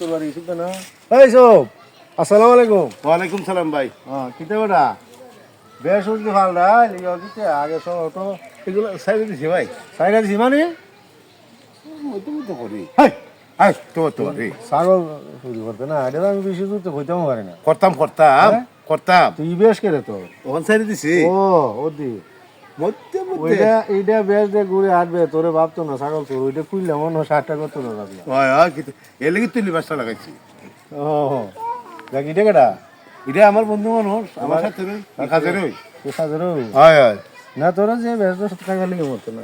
তোর বাড়ি শুনতে না? এই সব আসসালামু আলাইকুম। ওয়ালাইকুম সালাম ভাই। হ্যাঁ কিতে বেটা বেশ উঠতে লিও কিতে আগে সব তো এগুলো সাইড দিছি ভাই। সাইডা দিছি মানে? ওই তুমি তো করি হাই তো তো রে ছাগল চুরি করতে না এটা আমি বেশি দূর তো পারি না। করতাম করতাম হ্যাঁ? করতাম। তুই বেশ কেড়ে তো। ওখান সাইড দিছি। ও ও দি। মধ্যে ওইটা এইটা বেশ দিয়ে ঘুরে হাঁটবে তোরে ভাবতো না ছাগল তোর ওইটা খুললে মনে হয় ষাটটা করতো না ভাবি। ওই ওই কিন্তু এর লাগি তুই লিবাসটা লাগাইছি। ও দেখ এটা কেটা এটা আমার বন্ধু মানুষ আমার সাথে রই কাজে রই। হাজার হয় হয়। না তোরা যে বেশ দশ টাকা লেগে মরতো না?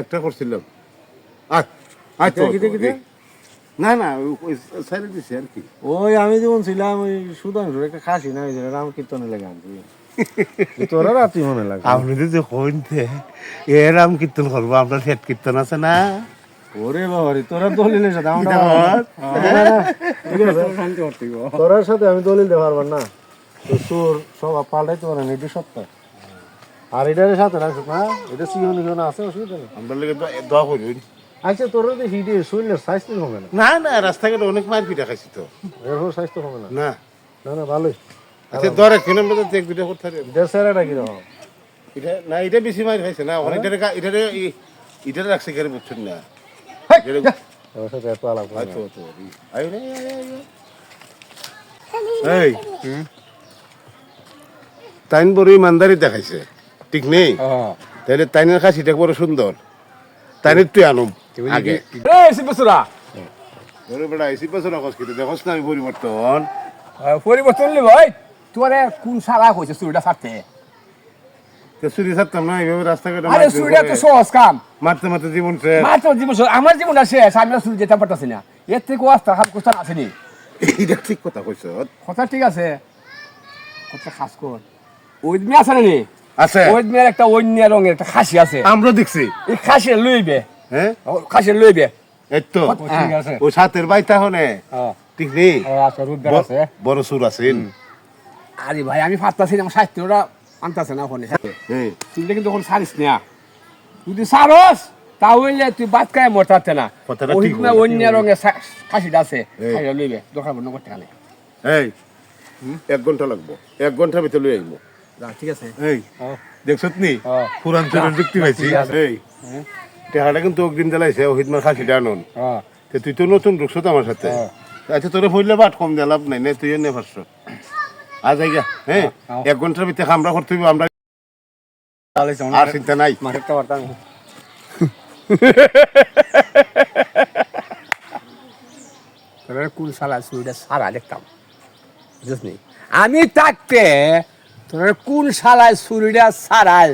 একটা করছিলাম। কিতে, কিতে? না না সাইড দিছি আর কি। ওই আমি যেমন ছিলাম ওই সুধাংশুর একটা খাসি না ওই রাম কীর্তনে লেগে আনছি। তোরা রাত্রি মনে লাগে। আপনি যে কইতে এরাম কীর্তন করব আপনার হেড কীর্তন আছে না? ওরে বাবারে তোরা দলিলের সাথে আমরা না, না, তোরার সাথে আমি দলিল দিতে পারবার না। তো তোর সব পাল্টাই তোমার নির্দিষ্ট সত্য। আর এটার সাথে রাখছ না এটা সিও নিও না আছে অসুবিধা নেই। আমরা লেগে দোয়া করি। আচ্ছা তোরা তো হিটে শরীরের স্বাস্থ্য হবে না। না না রাস্তাঘাটে অনেক মার পিঠা খাইছি তো। এরপর স্বাস্থ্য হবে না। না। না না ভালোই। আচ্ছা দর মধ্যে দুটা করতে এটা না এটা বেশি মার খাইছে না এটা এটা এটা রাখছে কেন বুঝছেন এটা- হয়। এই। তাইন বড় ইমানদারি দেখাইছে। ঠিক নেই? তাহলে তাইনের খাসিটা বড় সুন্দর। তাইনের তুই আনুম আগে। এই বেড়া এসি দেখোস না আমি পরিবর্তন? পরিবর্তন ভাই। তোরে কোন সারা হয়েছে চুরিটা ছাড়তে? তো চুরি ছাড়তাম না এইভাবে রাস্তাঘাটে আরে চুরিটা তো সহজ কাম। মারতে মারতে জীবন শেষ। মাত্র জীবন শেষ। আমার জীবনটা শেষ আমি চুরি যেতে পারতাছি না। এর থেকে হাত আসেনি। ঠিক কথা কইছ। কথা ঠিক আছে। কথা খাস কর। ওই মেয়ে আছে না নি আছে। ওই একটা অন্য রঙের একটা খাসি আছে। আমরা দেখছি। এই খাসি লইবে। হ্যাঁ? খাসি লইবে। এই তো। ঠিক আছে। ও সাতের বাইতা হনে। ঠিক নেই? আছে বড় সুর আছেন আরে ভাই আমি ফাটতাছি না আমার স্বাস্থ্যটা আনতাছে না ওখানে হ্যাঁ। তুই কিন্তু ওখানে সারিস না। যদি সারস তাহলে তুই বাদ খায় মরতে না। অন্য রঙের খাসিটা আছে। লইবে দরকার পড়লে করতে গেলে। এই এক ঘণ্টা লাগবো। এক ঘণ্টার ভিতরে লই আইবো। ঠিক আছে। এই দেখছত নি। পুরান চুরের যুক্তি পাইছি। এই টেহাটা কিন্তু অগ্রিম জ্বালাইছে ওহিদমার খাসিটা আনন। তে তুই তো নতুন ঢুকছো তো আমার সাথে। আচ্ছা তোরে হইলে বাট কম দিয়ে লাভ নাই নে তুই নে পারছ আজ হ্যাঁ। এক ঘণ্টার ভিতরে আমরা করতে হইব, আমরা আর চিন্তা নাই মার্কেটটা? আমি থাকতে তোর কোন সালায় চুরিটা সারায়